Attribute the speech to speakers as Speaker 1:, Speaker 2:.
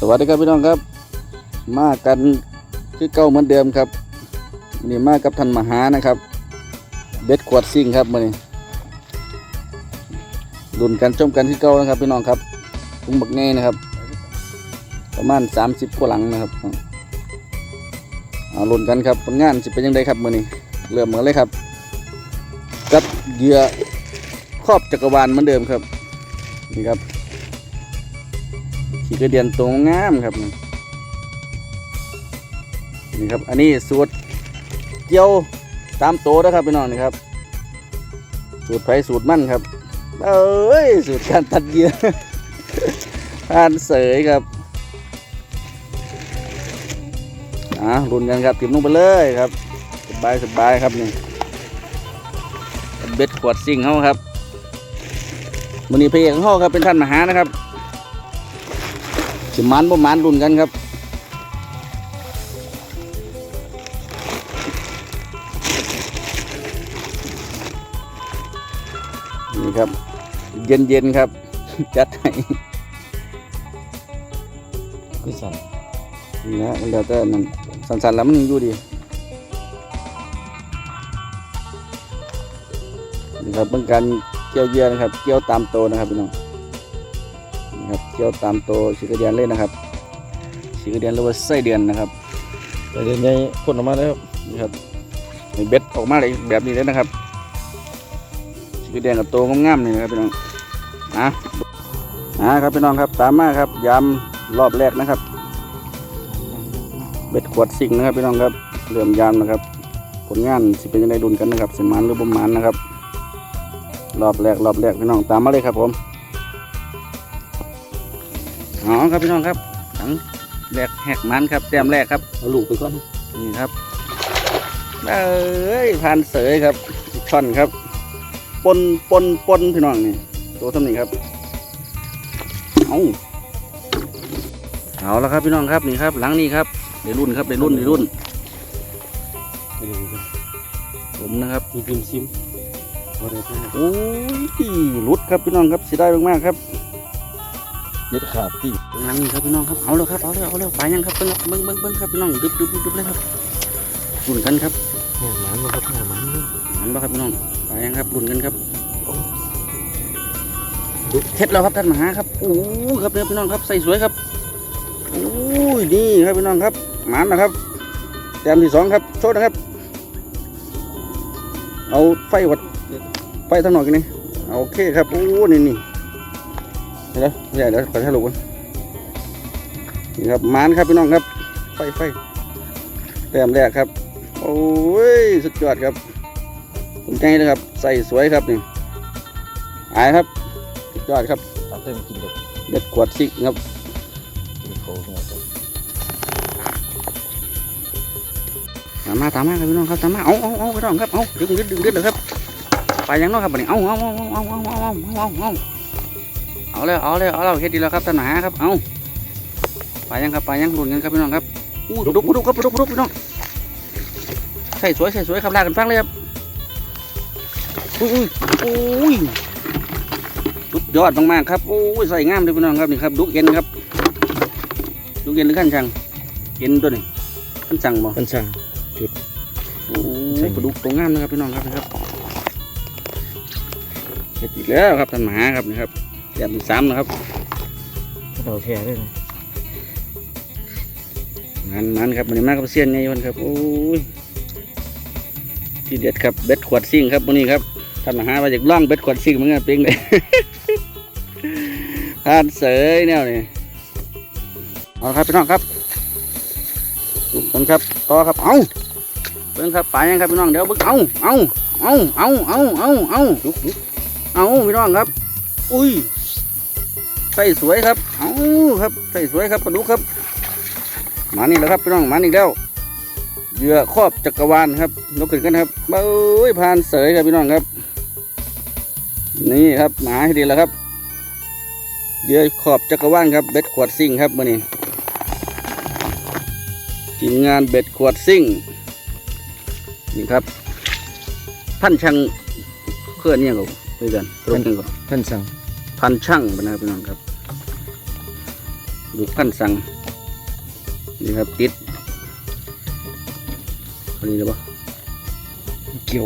Speaker 1: สวัสดีครับพี่น้องครับ มากันคือเก่าเหมือนเดิมครับนี่มากับท่านมหานะครับ เบ็ดขวดซิ่งครับมื่อนี้รุ่นกันชมกันที่เก่านะครับพี่น้องครับถุงบักแน่นะครับ ประมาณ 30กว่าหลังนะครับเอารุ่นกันครับผลงานสิเป็นยังไงครับมือนี้เริ่มเหมือนเลยครับ กับเหยื่อครอบจักรวาลเหมือนเดิมครับนี่ครับ ขี่กระเดียนตรงงามครับนี่ครับ อันนี้สูตรเกี่ยวตามโตนะครับพี่น้องนี่ครับ สูตรไผ่สูตรมั่นครับ เอ้ยสูตรการตัดเยื่อผ่านเสยครับอะรุนกันครับติมลงไปเลยครับ สบายสบายครับนี่เบ็ดขวดซิ่งเขาครับมันนี้เพลงของเขาครับเป็นท่านมหานะครับ สิมันบ่มันรุ่นกันครับนี่ครับ เย็นเย็นๆครับ จัดให้
Speaker 2: คือสั่น
Speaker 1: นี่นะมันเดี๋ยวจะนั่นสันๆแล้วมันยังอยู่ดีนี่ครับเป็นการเกี่ยวเหยื่อนะครับ เกี่ยวตามโตนะครับพี่น้องนี่ ครับเกี่ยวตามโตสีกระเดียนเลยนะครับสีกระเดียนหรือว่าไส้เดือนนะครับ
Speaker 2: แต่เดี๋ยวนี้พ่นออกมาแล้วครับ
Speaker 1: นี่ครับมีเบ็ดออกมาเลยแบบนี้เลยนะครับสีแดงกับโตงามๆนี่นะครับพี่น้องอะอะครับพี่น้องครับตามมาครับยำรอบแรกนะครับ เบ็ดขวดสิงนะครับพี่น้องครับเริ่มยำนะครับ ผลงานสิเป็นยังไงดุนกันนะครับสิมันหรือบ่มันนะครับ รอบแรกรอบแรกพี่น้องตามมาเลยครับผม อ๋อครับพี่น้องครับถังแรกแหกมันครับแต้มแรกครับ
Speaker 2: เอาลูกไปก่อน
Speaker 1: นี่ครับเอ้ยผ่านเสยครับอีกช่อนครับ ปนปนปนพี่น้องนี่ตัวทำนี้ครับเอาเอาแล้วครับพี่น้องครับนี่ครับ หลังนี้ครับในรุ่นครับในรุ่นในรุ่น
Speaker 2: ไปดูกัน
Speaker 1: ผมนะครับ
Speaker 2: มีพิมพ์ซิมพอได้ไหม
Speaker 1: โอ้ยรุดครับพี่น้องครับเสียดายมากๆครับ
Speaker 2: เย็ดขาดที่
Speaker 1: หลังนี้ครับพี่น้องครับเอาเลยครับเอาเลยเอาเลยไปยังครับเบิ้งเบิ้งเบิ้งเบิ้งครับพี่น้องดึบดึบดึบดึบเลยครับรุ่นกันครับ
Speaker 2: แห่หมันมาครับแห่หมันเนอะ
Speaker 1: หันบ่ครับพี่น้องไปยังครับรุ่นกันครับเฮ็ดแล้วครับท่านมหาครับโอ้ครับเนี่ยพี่น้องครับใส่สวยครับโอ้ยนี่ครับพี่น้องครับหมานนะครับแต้มที่สองครับโชดนะครับ เอาไฟวัดไฟทางหน่อยกันนี่เอาโอเคครับโอ้นี่นี่ เดี๋ยวเดี๋ยวเดี๋ยวขอถ่ายรูปกันนี่ครับหมานครับพี่น้องครับ ไฟไฟแต้มแรกครับ โอ้ยสุดยอดครับผมใจเลยครับ ใส่สวยครับนี่อายครับสุดยอดครับ
Speaker 2: ตัดเต็มกินกับ
Speaker 1: เด็ดขวดซิกครับ
Speaker 2: กินโค้งเนี่ยครับ
Speaker 1: ตามมาตามมาครับพี่น้องครับตามมาเอาเอาเอาพี่น้องครับเอาดึงดึงดึงดึงเลยครับไปยังน้องครับบัดนี้เอาเอาเอาเอาเอาเอาเอาเอา เอาเอาเลยเอาเลยเอาเราเฮ็ดดีแล้วครับท่านหาครับเอาไปยังครับไปยังรุนกันครับพี่น้องครับอู้ดุกดุกครับดุกดุกพี่น้องใส่สวยใส่สวยครับลากันฟังเลยครับอุ้ยอุ้ยยสุดยอดมากๆครับโอ้ยใส่งามเลยพี่น้องครับนี่ครับดุกเย็นครับดุกเย็นหรือขั้นช่างเย็นตัวนี้ขั้นช่างบ่
Speaker 2: กันสั่ง
Speaker 1: โอ้ใส่ปลาดุกตัวงามนะครับพี่น้องครับนะครับเห็ดอีกแล้วครับท่านมาครับนะครับ แต้มที่สามนะครับ
Speaker 2: เราแท้ได้ไหม
Speaker 1: มันมันครับมันนี้มากกับเซียนไงวันครับโอ้ยที่เด็ดครับเบ็ดขวดซิ่งครับวันนี้ครับท่านมหามาจากล่องเบ็ดขวดซิ่งเหมือนกันเป้งเลยทานเสยแนวนี่เอาครับพี่น้องครับดูกันครับต่อครับเอาเบิ่งครับไปยังครับพี่น้องเดี๋ยวเบิ่งเอาเอาเอาเอาเอาเอาเอาดุกดุกเอาพี่น้องครับ อุ้ย ใส่สวยครับเอาครับใส่สวยครับปลาดุกครับ มานี่แหละครับพี่น้องมานี่แล้วเหยื่อครอบจักรวาลครับนกขึ้นกันครับเบ้ยผ่านเสยครับพี่น้องครับ นี่ครับหมาให้ดีแล้วครับเหยื่อขอบจักรวาลครับเบ็ดขวดซิ่งครับมื่อนี้ทีมงานเบ็ดขวดซิ่งนี่ครับ ท่านช่างเคลื่อนเนี่ยก็ไปกันตรงกันก่อน
Speaker 2: ท่านสั่ง
Speaker 1: พันช่างนะครับพี่น้องครับ ลูกพันสังนี่ครับติดอันนี้เปล่า
Speaker 2: เกี่ยว